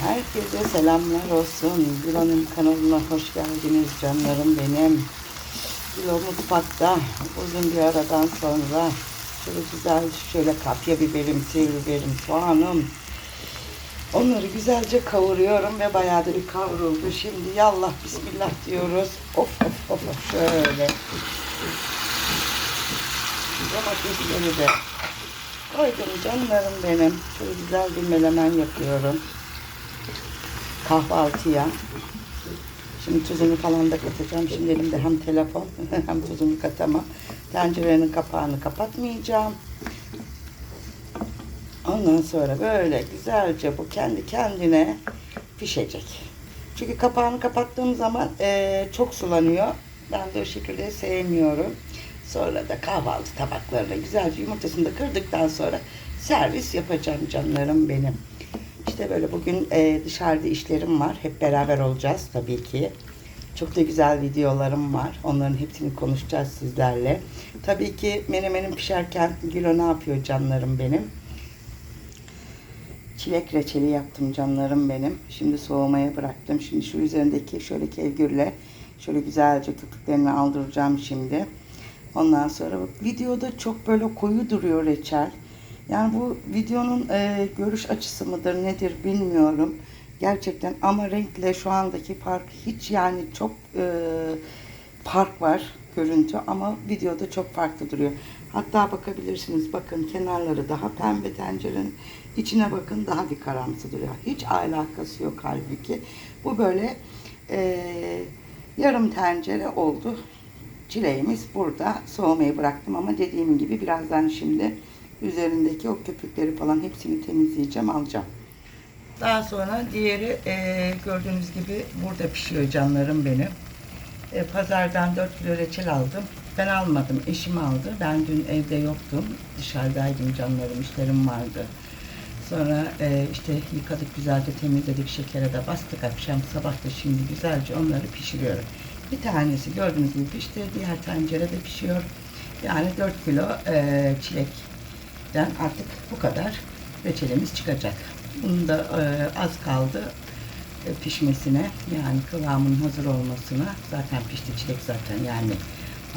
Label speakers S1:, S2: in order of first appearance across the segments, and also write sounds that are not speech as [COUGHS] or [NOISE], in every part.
S1: Herkese selamlar olsun. Gülhan'ın kanalına hoş geldiniz canlarım benim. Gül mutfakta uzun bir aradan sonra şöyle güzel şöyle kapya biberim, sivri biberim, soğanım. Onları güzelce kavuruyorum ve bayağı da bir kavruldu. Şimdi yallah bismillah diyoruz. Of of of of şöyle. Domatesleri de koydum canlarım benim. Şöyle güzel bir melemen yapıyorum kahvaltıya. Şimdi tuzunu falan da katacağım. Şimdi elimde hem telefon [LAUGHS] hem tuzunu katamam. Tencerenin kapağını kapatmayacağım. Ondan sonra böyle güzelce bu kendi kendine pişecek. Çünkü kapağını kapattığım zaman eee, çok sulanıyor. Ben de o şekilde sevmiyorum. Sonra da kahvaltı tabaklarına güzelce yumurtasını da kırdıktan sonra servis yapacağım canlarım benim. İşte böyle bugün e, dışarıda işlerim var. Hep beraber olacağız tabii ki. Çok da güzel videolarım var. Onların hepsini konuşacağız sizlerle. Tabii ki menemenim pişerken Gülo ne yapıyor canlarım benim? Çilek reçeli yaptım canlarım benim. Şimdi soğumaya bıraktım. Şimdi şu üzerindeki şöyle kevgürle şöyle güzelce köpüklerini aldıracağım şimdi. Ondan sonra videoda çok böyle koyu duruyor reçel. Yani bu videonun e, görüş açısı mıdır nedir bilmiyorum. Gerçekten ama renkle şu andaki fark hiç yani çok e, fark var görüntü ama videoda çok farklı duruyor. Hatta bakabilirsiniz bakın kenarları daha pembe tencerenin içine bakın daha bir karamsı duruyor. Hiç alakası yok halbuki. Bu böyle e, yarım tencere oldu. Çileğimiz burada soğumayı bıraktım ama dediğim gibi birazdan şimdi üzerindeki o köpükleri falan hepsini temizleyeceğim alacağım. Daha sonra diğeri e, gördüğünüz gibi burada pişiyor canlarım benim. E, pazardan 4 kilo reçel aldım. Ben almadım, eşim aldı. Ben dün evde yoktum. Dışarıdaydım canlarım, işlerim vardı. Sonra e, işte yıkadık güzelce temizledik, şekere de bastık akşam. Sabah da şimdi güzelce onları pişiriyorum. Bir tanesi gördüğünüz gibi pişti, diğer tencerede pişiyor. Yani 4 kilo e, çilekten artık bu kadar reçelimiz çıkacak. Bunun da e, az kaldı e, pişmesine yani kıvamının hazır olmasına zaten pişti çilek zaten yani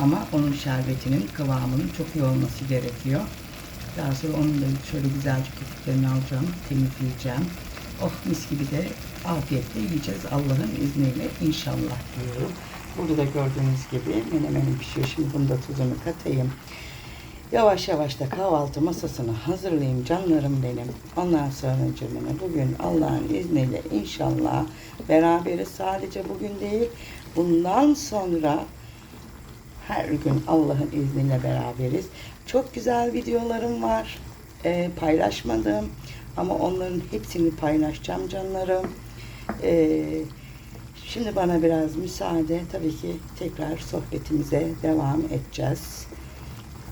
S1: ama onun şerbetinin kıvamının çok iyi olması gerekiyor. Daha sonra onun da şöyle güzelce köpüklerini alacağım, temizleyeceğim. Oh mis gibi de afiyetle yiyeceğiz Allah'ın izniyle inşallah diyorum. Burada da gördüğünüz gibi menemenim pişiyor. Şimdi bunu da tuzunu katayım. Yavaş yavaş da kahvaltı masasını hazırlayayım canlarım benim. Ondan sonra cümleme bugün Allah'ın izniyle inşallah beraberiz. Sadece bugün değil bundan sonra her gün Allah'ın izniyle beraberiz. Çok güzel videolarım var. Ee, paylaşmadım. Ama onların hepsini paylaşacağım canlarım. Ee, şimdi bana biraz müsaade. Tabii ki tekrar sohbetimize devam edeceğiz.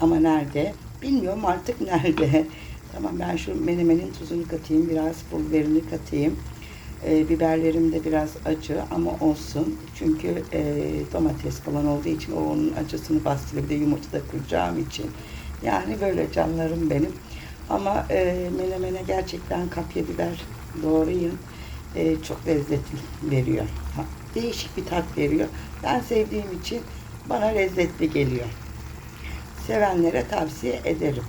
S1: Ama nerede? Bilmiyorum artık [LAUGHS] nerede. Tamam ben şu menemenin tuzunu katayım. Biraz pul biberini katayım. E, biberlerim de biraz acı ama olsun. Çünkü e, domates falan olduğu için o onun acısını bastırıyor. Bir de yumurta da kıracağım için. Yani böyle canlarım benim. Ama e, menemene gerçekten kapya biber doğrayın. E, çok lezzetli veriyor. Ha, değişik bir tat veriyor. Ben sevdiğim için bana lezzetli geliyor sevenlere tavsiye ederim.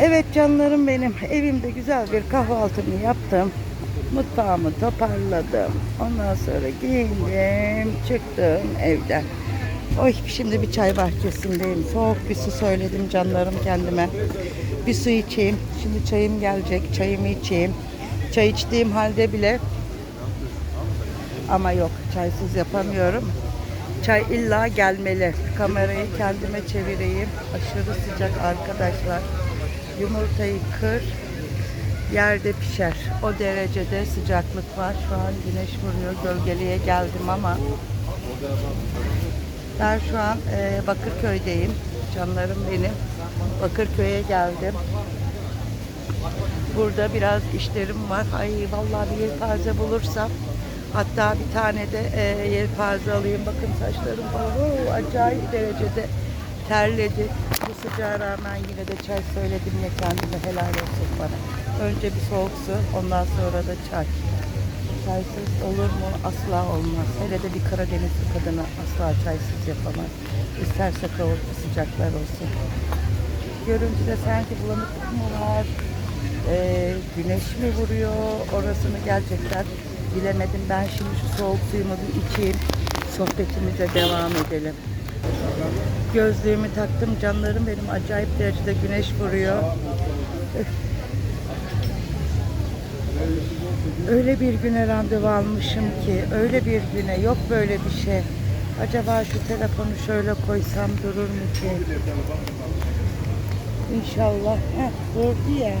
S1: Evet canlarım benim. Evimde güzel bir kahvaltımı yaptım. Mutfağımı toparladım. Ondan sonra giyindim, çıktım evden. Oy şimdi bir çay bahçesindeyim. Soğuk bir su söyledim canlarım kendime. Bir su içeyim. Şimdi çayım gelecek. Çayımı içeyim. Çay içtiğim halde bile ama yok çaysız yapamıyorum. Çay illa gelmeli. Kamerayı kendime çevireyim. Aşırı sıcak arkadaşlar. Yumurtayı kır. Yerde pişer. O derecede sıcaklık var. Şu an güneş vuruyor. Gölgeliğe geldim ama ben şu an e, Bakırköy'deyim. Canlarım benim. Bakırköy'e geldim. Burada biraz işlerim var. Ay vallahi bir yelpaze bulursam Hatta bir tane de e, yelpaze alayım. Bakın saçlarım falan acayip derecede terledi. Bu sıcağa rağmen yine de çay söyledim ya kendime helal olsun bana. Önce bir soğuk su, ondan sonra da çay. Çaysız olur mu? Asla olmaz. Hele de bir Karadenizli kadını asla çaysız yapamaz. İsterse kavurdu sıcaklar olsun. Görüntüde sanki bulanıklık mı var? Ee, güneş mi vuruyor? Orasını gerçekten bilemedim. Ben şimdi şu soğuk suyumu bir içeyim. Sohbetimize devam edelim. Gözlüğümü taktım canlarım benim acayip derecede güneş vuruyor. Öyle bir güne randevu almışım ki, öyle bir güne yok böyle bir şey. Acaba şu telefonu şöyle koysam durur mu ki? İnşallah. Heh, durdu ya.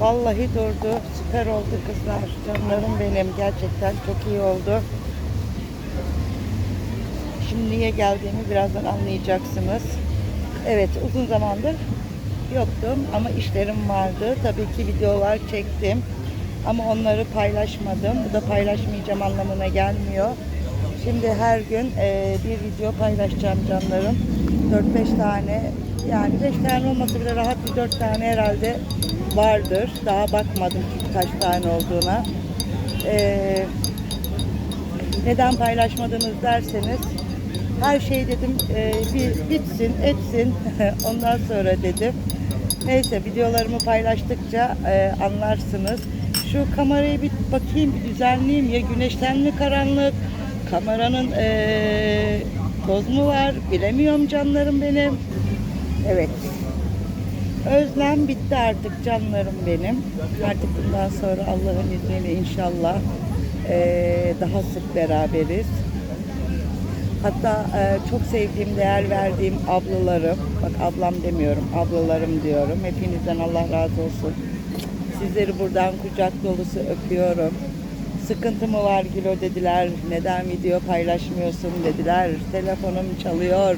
S1: Vallahi durdu. Süper oldu kızlar. Canlarım benim. Gerçekten çok iyi oldu. Şimdi niye geldiğimi birazdan anlayacaksınız. Evet uzun zamandır yoktum ama işlerim vardı. Tabii ki videolar çektim. Ama onları paylaşmadım. Bu da paylaşmayacağım anlamına gelmiyor. Şimdi her gün e, bir video paylaşacağım canlarım. 4-5 tane yani 5 tane olmasa bile rahat bir 4 tane herhalde vardır. Daha bakmadım kaç tane olduğuna. Eee neden paylaşmadınız derseniz her şey dedim e, bir bitsin etsin [LAUGHS] ondan sonra dedim. Neyse videolarımı paylaştıkça e, anlarsınız. Şu kamerayı bir bakayım bir düzenleyeyim ya güneşten mi karanlık kameranın e, toz mu var bilemiyorum canlarım benim. Evet Özlem bitti artık canlarım benim. Artık bundan sonra Allah'ın izniyle inşallah eee, daha sık beraberiz. Hatta eee, çok sevdiğim, değer verdiğim ablalarım, bak ablam demiyorum, ablalarım diyorum. Hepinizden Allah razı olsun. Sizleri buradan kucak dolusu öpüyorum. Sıkıntı mı var Gilo dediler. Neden video paylaşmıyorsun dediler. Telefonum çalıyor.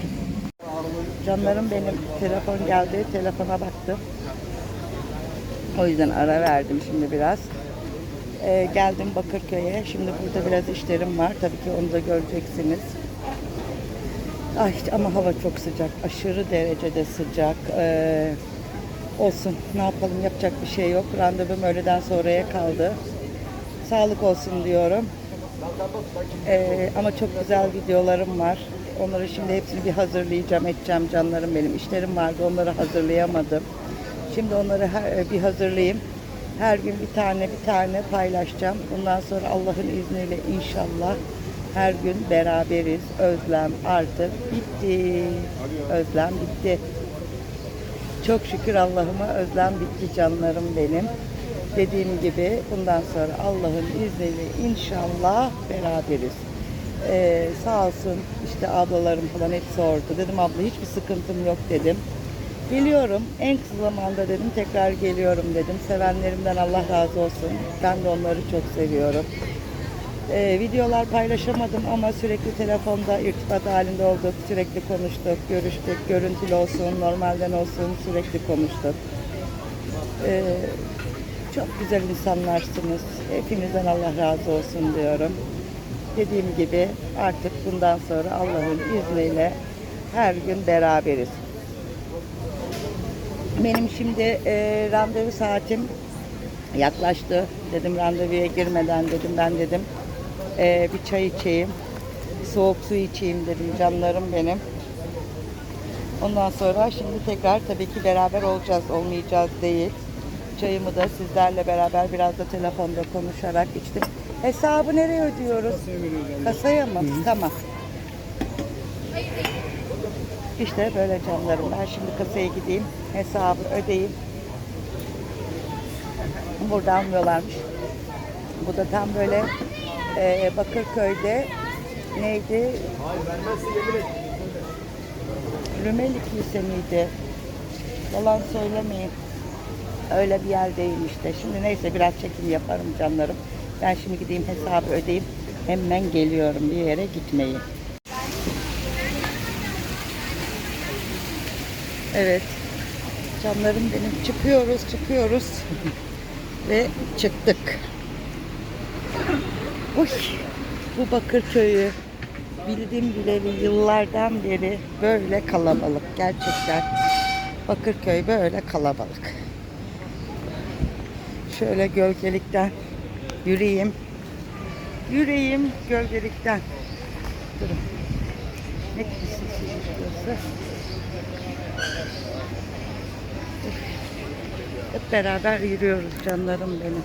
S1: Canlarım benim telefon geldi. Telefona baktım. O yüzden ara verdim şimdi biraz. Ee, geldim Bakırköy'e. Şimdi burada biraz işlerim var. Tabii ki onu da göreceksiniz. Ay ama hava çok sıcak. Aşırı derecede sıcak. Ee, olsun. Ne yapalım yapacak bir şey yok. Randevum öğleden sonraya kaldı. Sağlık olsun diyorum. Ee, ama çok güzel videolarım var. Onları şimdi hepsini bir hazırlayacağım, edeceğim canlarım benim. İşlerim vardı, onları hazırlayamadım. Şimdi onları her- bir hazırlayayım. Her gün bir tane bir tane paylaşacağım. Bundan sonra Allah'ın izniyle inşallah her gün beraberiz. Özlem artık bitti. Özlem bitti. Çok şükür Allah'ıma özlem bitti canlarım benim. Dediğim gibi bundan sonra Allah'ın izniyle inşallah beraberiz. Ee, sağ olsun işte ablalarım falan hep sordu. Dedim abla hiçbir sıkıntım yok dedim. Geliyorum en kısa zamanda dedim tekrar geliyorum dedim. Sevenlerimden Allah razı olsun. Ben de onları çok seviyorum. Ee, videolar paylaşamadım ama sürekli telefonda irtibat halinde olduk. Sürekli konuştuk, görüştük. Görüntülü olsun, normalden olsun sürekli konuştuk. Ee, çok güzel insanlarsınız. Hepinizden Allah razı olsun diyorum. Dediğim gibi artık bundan sonra Allah'ın izniyle her gün beraberiz. Benim şimdi e, randevu saatim yaklaştı. Dedim randevuya girmeden dedim ben dedim e, bir çay içeyim. Soğuk su içeyim dedim canlarım benim. Ondan sonra şimdi tekrar tabii ki beraber olacağız, olmayacağız değil. Çayımı da sizlerle beraber biraz da telefonda konuşarak içtim. Hesabı nereye ödüyoruz? Kasaya mı? Tamam. İşte böyle canlarım. Ben şimdi kasaya gideyim, hesabı ödeyeyim. Burada almıyorlarmış. Bu da tam böyle e, Bakırköy'de neydi? Rümeli Kilise miydi? Yalan söylemeyin. Öyle bir yer değil işte. Şimdi neyse biraz çekim yaparım canlarım. Ben şimdi gideyim hesabı ödeyeyim. Hemen geliyorum bir yere gitmeyin. Evet. Canlarım benim çıkıyoruz çıkıyoruz. [LAUGHS] Ve çıktık. Uy, bu Bakırköy'ü bildiğim bileli yıllardan beri böyle kalabalık gerçekten. Bakırköy böyle kalabalık. Şöyle gölgelikten yürüyeyim. Yürüyeyim gölgelikten. Durun. Ne burası. Hep beraber yürüyoruz canlarım benim.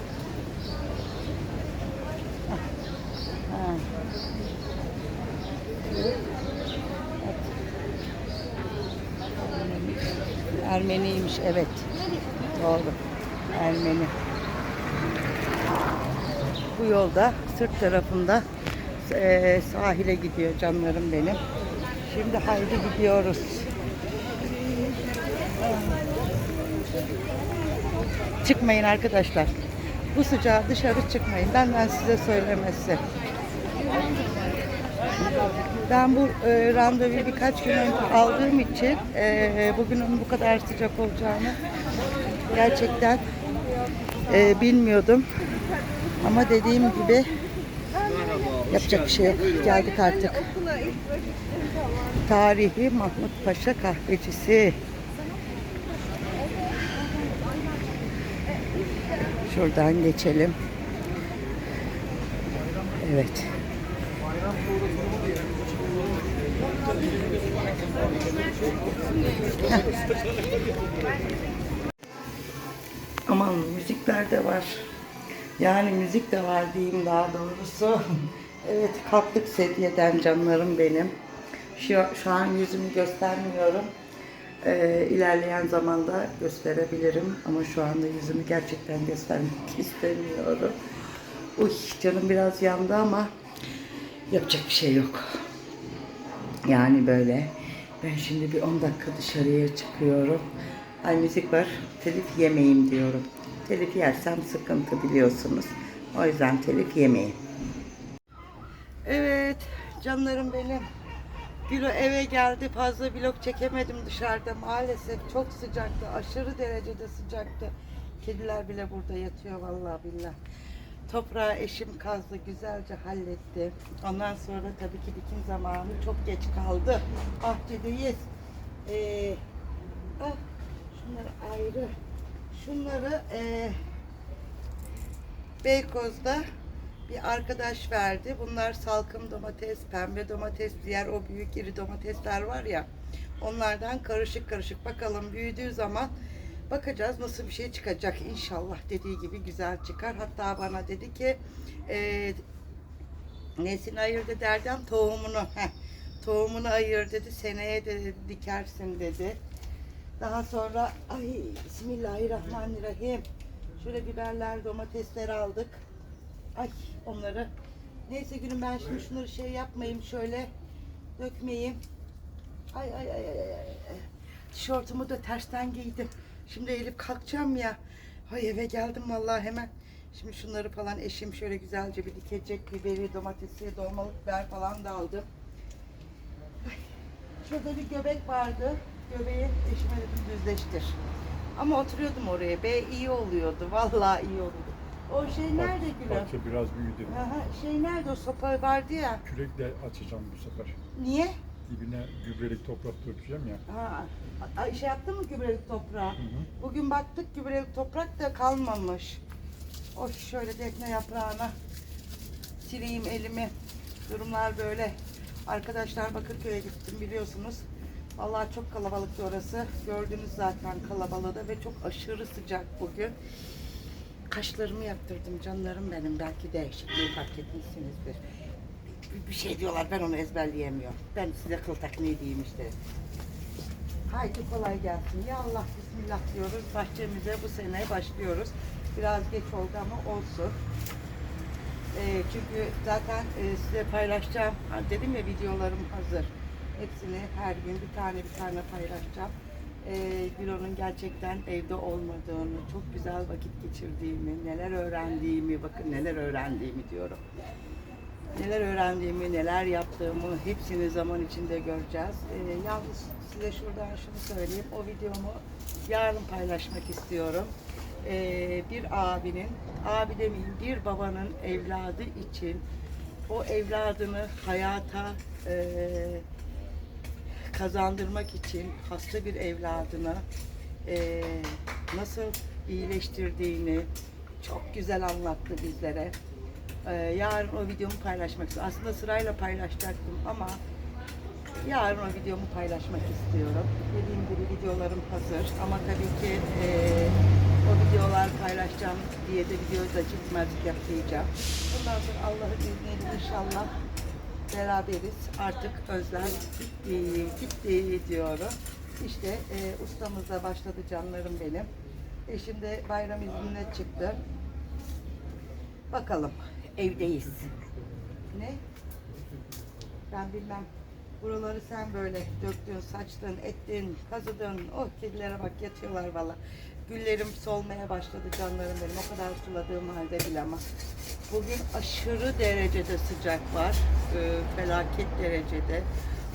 S1: Ha. Ermeniymiş evet. Doğru. Ermeni. Bu yolda sırt tarafında eee, sahile gidiyor canlarım benim. Şimdi haydi gidiyoruz. Çıkmayın arkadaşlar. Bu sıcağa dışarı çıkmayın. Benden size söylemesi. Ben bu e, randevuyu birkaç gün önce aldığım için e, bugünün bu kadar sıcak olacağını gerçekten e, bilmiyordum. Ama dediğim gibi yapacak bir şey yok. Geldik artık. Tarihi Mahmut Paşa kahvecisi. Şuradan geçelim. Evet. Aman müzikler de var. Yani müzik de var diyeyim daha doğrusu. [LAUGHS] evet kalktık sedyeden canlarım benim. Şu, şu an yüzümü göstermiyorum. Ee, ilerleyen zamanda gösterebilirim ama şu anda yüzümü gerçekten göstermek [LAUGHS] istemiyorum. Uy canım biraz yandı ama yapacak bir şey yok. Yani böyle. Ben şimdi bir 10 dakika dışarıya çıkıyorum. Ay müzik var. Telif yemeyeyim diyorum. Telif yersem sıkıntı biliyorsunuz. O yüzden telif yemeyeyim. Evet canlarım benim. Bilo eve geldi. Fazla vlog çekemedim dışarıda. Maalesef çok sıcaktı. Aşırı derecede sıcaktı. Kediler bile burada yatıyor vallahi billah. Toprağı eşim kazdı, güzelce halletti. Ondan sonra tabii ki dikim zamanı çok geç kaldı. Bahçedeyiz. Ee, ah, şunları ayrı. Şunları ee, Beykoz'da bir arkadaş verdi. Bunlar salkım domates, pembe domates, diğer o büyük iri domatesler var ya. Onlardan karışık karışık bakalım büyüdüğü zaman bakacağız nasıl bir şey çıkacak inşallah dediği gibi güzel çıkar. Hatta bana dedi ki e, nesini ayır dedi Erdem tohumunu heh, tohumunu ayır dedi seneye de dikersin dedi. Daha sonra ay bismillahirrahmanirrahim. Şöyle biberler, domatesler aldık. Ay onları. Neyse günüm ben şimdi şunları şey yapmayayım şöyle dökmeyeyim. Ay ay ay ay. Tişörtümü de tersten giydim. Şimdi Elif kalkacağım ya. Ay eve geldim vallahi hemen. Şimdi şunları falan eşim şöyle güzelce bir dikecek. Biberi, domatesi, dolmalık biber falan da aldım. Ay, Şurada bir göbek vardı. Göbeği eşime dedim düzleştir. Ama oturuyordum oraya. Be iyi oluyordu. Vallahi iyi oluyordu. O şey nerede Gülüm?
S2: Bahçe biraz büyüdü.
S1: Aha, şey nerede o sopa vardı ya.
S2: Kürekle açacağım bu sefer.
S1: Niye?
S2: Dibine gübrelik toprak dökeceğim ya.
S1: Ha, a- şey yaptın mı gübrelik toprağa?
S2: Hı hı.
S1: Bugün baktık gübrelik toprak da kalmamış. O şöyle defne yaprağına sileyim elimi. Durumlar böyle. Arkadaşlar Bakırköy'e gittim biliyorsunuz. Vallahi çok kalabalıktı orası. Gördünüz zaten kalabalığı da ve çok aşırı sıcak bugün. Kaşlarımı yaptırdım canlarım benim. Belki değişikliği fark etmişsinizdir. Bir- Bir şey diyorlar ben onu ezberleyemiyorum. Ben size kıl takniği diyeyim işte. Haydi kolay gelsin. Ya Allah bismillah diyoruz. Bahçemize bu sene başlıyoruz. Biraz geç oldu ama olsun. Ee, çünkü zaten e, size paylaşacağım. Dedim ya videolarım hazır. Hepsini her gün bir tane bir tane paylaşacağım. Ee, Gülo'nun gerçekten evde olmadığını, çok güzel vakit geçirdiğimi, neler öğrendiğimi, bakın neler öğrendiğimi diyorum. Neler öğrendiğimi, neler yaptığımı hepsini zaman içinde göreceğiz. Ee, yalnız size şuradan şunu söyleyeyim. O videomu yarın paylaşmak istiyorum. Ee, bir abinin, abi demeyeyim bir babanın evladı için o evladını hayata e, kazandırmak için hasta bir evladını e, nasıl iyileştirdiğini çok güzel anlattı bizlere. E, yarın o videomu paylaşmak istiyorum. Aslında sırayla paylaşacaktım ama yarın o videomu paylaşmak istiyorum. Dediğim gibi videolarım hazır ama tabii ki e, o videolar paylaşacağım diye de videoda çıkmazlık yapmayacağım. Bundan sonra Allah'ın izniyle inşallah beraberiz. Artık özlem gitti, gitti diyorum. İşte e, ustamız da başladı canlarım benim. E şimdi bayram iznine çıktı. Bakalım evdeyiz. Ne? Ben bilmem. Buraları sen böyle döktün, saçtın, ettin, kazıdın. Oh kedilere bak yatıyorlar valla. Güllerim solmaya başladı canlarım benim. O kadar suladığım halde bile ama. Bugün aşırı derecede sıcak var. Ee, felaket derecede.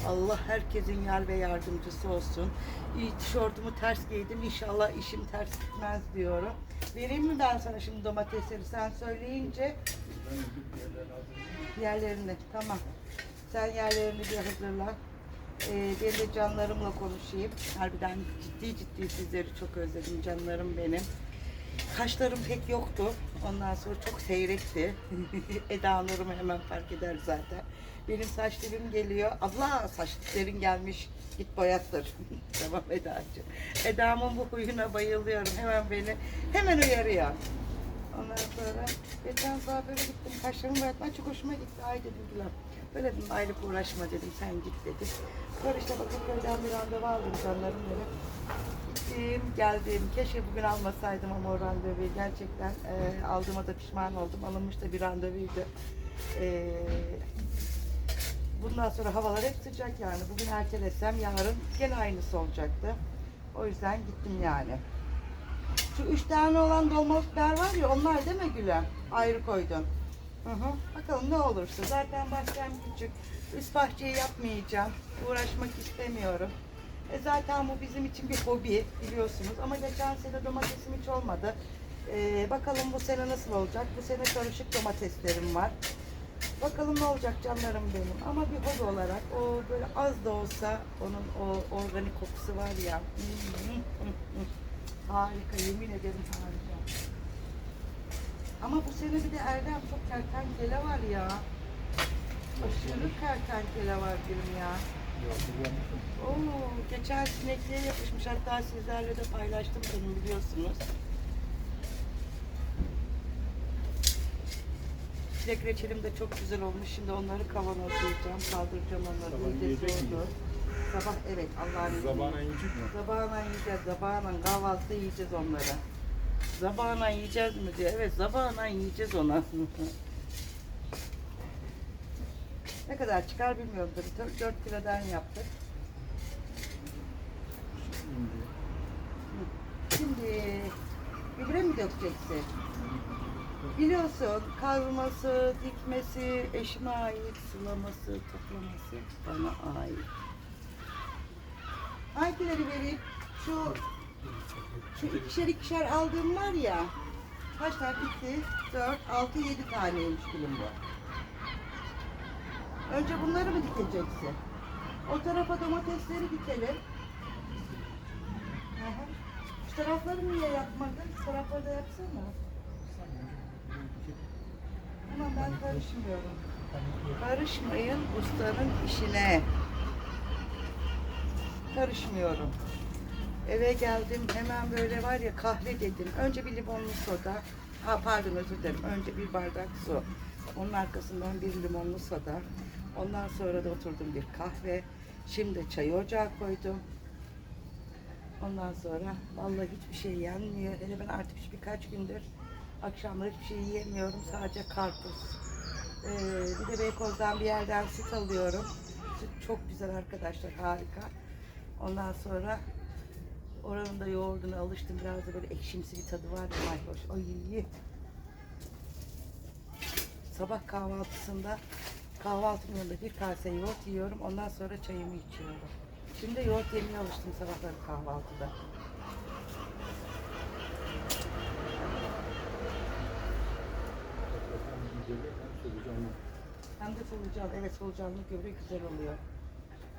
S1: Allah herkesin yar ve yardımcısı olsun. İyi, Tişörtümü ters giydim. İnşallah işim ters gitmez diyorum. Vereyim mi ben sana şimdi domatesleri sen söyleyince? Yerlerini tamam. Sen yerlerini bir hazırla. Ee, ben de canlarımla konuşayım. Harbiden ciddi ciddi sizleri çok özledim canlarım benim. Kaşlarım pek yoktu. Ondan sonra çok seyrekti. [LAUGHS] Eda Nur'umu hemen fark eder zaten. Benim saç dibim geliyor. Abla saç diplerin gelmiş. Git boyattır. [LAUGHS] tamam Eda'cığım. Eda'mın bu huyuna bayılıyorum. Hemen beni hemen uyarıyor. Ondan sonra geçen sabah böyle gittim. Kaşlarımı boyatmaya çok hoşuma gitti. Ay dedim. Böyle dedim ayrılık uğraşma dedim. Sen git dedim. Sonra işte Bakırköy'den bir randevu aldım canlarım benim. Gittim, geldim. Keşke bugün almasaydım ama o randevuyu. Gerçekten e, aldığıma da pişman oldum. Alınmış da bir randevuydu. E, bundan sonra havalar hep sıcak yani. Bugün ertelesem yarın gene aynısı olacaktı. O yüzden gittim yani. Şu üç tane olan dolmalıklar var ya onlar değil mi Gülem? Ayrı koydun. Hı. Bakalım ne olursa. Zaten bahçem küçük. Üst bahçeyi yapmayacağım. Uğraşmak istemiyorum. E zaten bu bizim için bir hobi biliyorsunuz. Ama geçen sene domatesim hiç olmadı. E, bakalım bu sene nasıl olacak? Bu sene karışık domateslerim var. Bakalım ne olacak canlarım benim. Ama bir hobi olarak o böyle az da olsa onun o organik kokusu var ya. Harika yemin ederim harika. Ama bu sene bir de Erdem çok kertenkele var ya. Aşırı kertenkele var gülüm ya. Oo, geçen sinekliğe yapışmış. Hatta sizlerle de paylaştım benim biliyorsunuz. Çilek reçelim de çok güzel olmuş. Şimdi onları kavanozlayacağım. Kaldıracağım onları.
S2: Sabah yiyecek miyiz?
S1: Sabah evet Allah'ın izniyle.
S2: Zabana yiyecek mi?
S1: Zabağına yiyeceğiz, zabağına kahvaltıda yiyeceğiz onları. Zabağına yiyeceğiz mi diyor. Evet, zabağına yiyeceğiz ona. ne kadar çıkar bilmiyorum tabii. 4 kilodan yaptık. Şimdi gübre mi dökeceksin? Biliyorsun kazması, dikmesi eşime ait, sulaması, toplaması bana ait. Hangileri vereyim? Şu şu ikişer ikişer aldığım var ya. Kaç tane? 2, 4, 6, 7 taneymiş gülüm bu. Önce bunları mı dikeceksin? O tarafa domatesleri dikelim. Şu tarafları niye yapmadın? Şu tarafları da yapsana. Ama ben karışmıyorum. Karışmayın ustanın işine. Karışmıyorum. Eve geldim hemen böyle var ya kahve dedim. Önce bir limonlu soda. Ha pardon özür dilerim. Önce bir bardak su. Onun arkasından bir limonlu soda. Ondan sonra da oturdum bir kahve. Şimdi çayı ocağa koydum. Ondan sonra vallahi hiçbir şey yenmiyor. Hele ben artık birkaç gündür akşamları hiçbir şey yiyemiyorum. Sadece karpuz. Ee, bir de Beykoz'dan bir yerden süt alıyorum. Süt çok güzel arkadaşlar harika. Ondan sonra oranın da yoğurduna alıştım. Biraz da böyle ekşimsi bir tadı var. Ay hoş. Ay. Sabah kahvaltısında kahvaltımın yanında bir kase yoğurt yiyorum. Ondan sonra çayımı içiyorum. Şimdi yoğurt yemeye alıştım sabahları kahvaltıda. Hem de solucan. Evet solucanlı gübre güzel oluyor.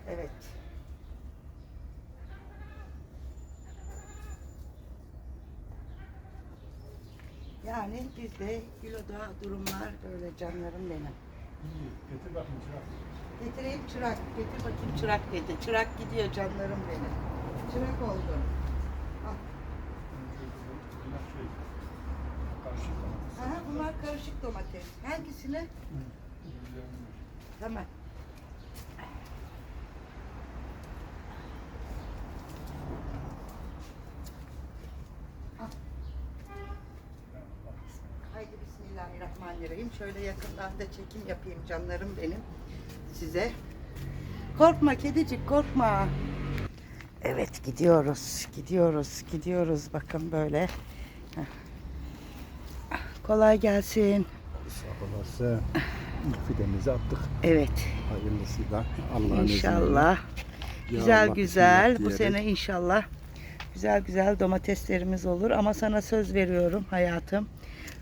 S1: Evet. Yani bizde Gülo'da durumlar böyle canlarım benim.
S2: İyi. Getir bakayım çırak.
S1: Getireyim çırak, getir bakayım çırak dedi. Çırak gidiyor canlarım benim. Çırak oldu. Al. Aha, bunlar karışık domates. Hangisini? Tamam. Haydi Bismillahirrahmanirrahim. Şöyle yakından da çekim yapayım canlarım benim size. Korkma kedicik korkma. Evet gidiyoruz, gidiyoruz, gidiyoruz. Bakın böyle. Heh. Kolay gelsin.
S2: Sağ fidemizi attık.
S1: Evet.
S2: Hayırlısıyla. Allah'ın
S1: İnşallah.
S2: Ya
S1: Güzel
S2: Allah
S1: güzel. Bu sene inşallah güzel güzel domateslerimiz olur. Ama sana söz veriyorum hayatım.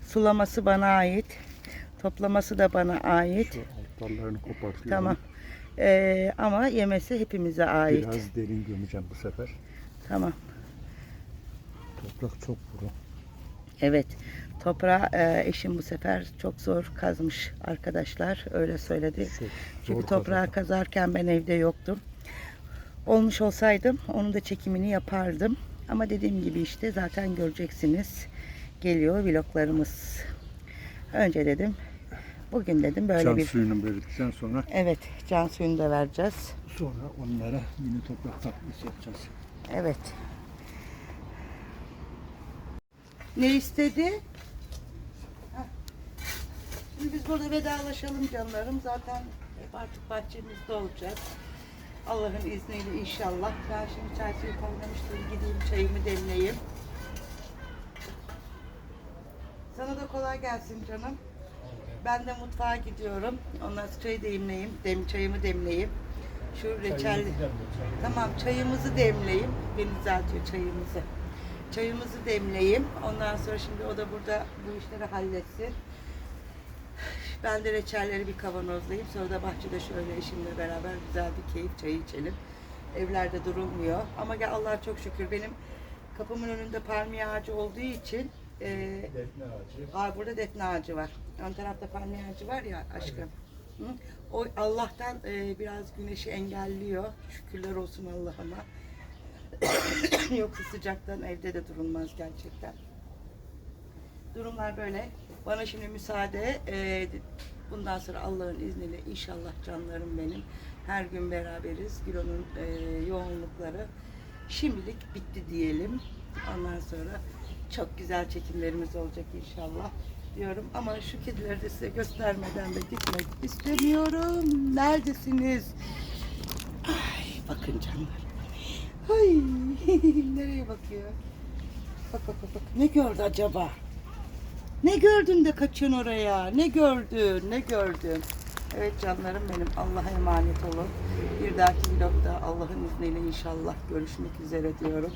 S1: Sulaması bana ait. Toplaması da bana ait.
S2: Şu alt dallarını kopartıyorum.
S1: Tamam. Ee, ama yemesi hepimize ait.
S2: Biraz derin gömeceğim bu sefer.
S1: Tamam.
S2: Toprak çok kuru.
S1: Evet. Toprağı e, eşim bu sefer çok zor kazmış arkadaşlar. Öyle söyledi.
S2: Çok
S1: Çünkü toprağı
S2: kazandım.
S1: kazarken ben evde yoktum. Olmuş olsaydım onun da çekimini yapardım. Ama dediğim gibi işte zaten göreceksiniz. Geliyor vloglarımız. Önce dedim. Bugün dedim böyle
S2: Can
S1: bir...
S2: suyunu verdikten sonra
S1: Evet can suyunu da vereceğiz.
S2: sonra onlara yine toprak takviyesi yapacağız.
S1: Evet. Ne istedi? Şimdi biz burada vedalaşalım canlarım. Zaten hep artık bahçemizde olacağız. Allah'ın izniyle inşallah. Ben şimdi çay suyu kaynamıştır. Gideyim çayımı demleyeyim. Sana da kolay gelsin canım. Ben de mutfağa gidiyorum. Ondan sonra çayı demleyeyim. Dem, çayımı demleyeyim. Şu reçel... Tamam çayımızı demleyeyim. Beni düzeltiyor çayımızı. Çayımızı demleyeyim. Ondan sonra şimdi o da burada bu işleri halletsin. Ben de reçelleri bir kavanozlayayım. Sonra da bahçede şöyle eşimle beraber güzel bir keyif çayı içelim. Evlerde durulmuyor. Ama gel Allah'a çok şükür benim kapımın önünde palmiye ağacı olduğu için e,
S2: Defne ağacı.
S1: Aa, burada defne ağacı var. Ön tarafta palmiye ağacı var ya aşkım. Hı? O Allah'tan e, biraz güneşi engelliyor. Şükürler olsun Allah'ıma. [COUGHS] Yoksa sıcaktan evde de durulmaz gerçekten. Durumlar böyle. Bana şimdi müsaade. e, bundan sonra Allah'ın izniyle inşallah canlarım benim. Her gün beraberiz. Gülo'nun e, yoğunlukları şimdilik bitti diyelim. Ondan sonra çok güzel çekimlerimiz olacak inşallah diyorum. Ama şu kedileri de size göstermeden de gitmek istemiyorum. Neredesiniz? Ay bakın canlar. Ay [LAUGHS] nereye bakıyor? Bak bak bak. Ne gördü acaba? Ne gördün de kaçıyorsun oraya? Ne gördün? Ne gördün? Evet canlarım benim. Allah'a emanet olun. Bir dahaki vlogda Allah'ın izniyle inşallah görüşmek üzere diyorum.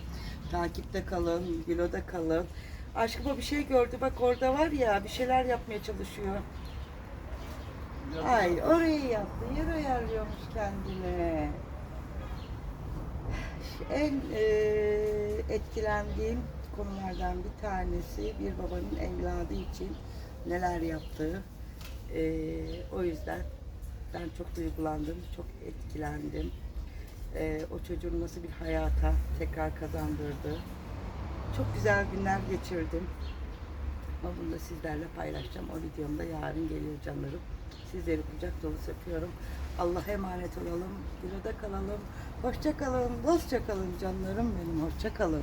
S1: Takipte kalın, vlogda kalın. Aşkım o bir şey gördü. Bak orada var ya bir şeyler yapmaya çalışıyor. Ay orayı yaptı. Yer ayarlıyormuş kendine. En eee, etkilendiğim konulardan bir tanesi bir babanın evladı için neler yaptığı. Eee, o yüzden ben çok duygulandım, çok etkilendim. Eee, o çocuğun nasıl bir hayata tekrar kazandırdı. Çok güzel günler geçirdim. Ama bunu da sizlerle paylaşacağım. O videomda yarın geliyor canlarım. Sizleri kucak dolusu öpüyorum. Allah'a emanet olalım. Burada kalalım. Hoşça kalın. Dostça kalın canlarım benim. Hoşça kalın.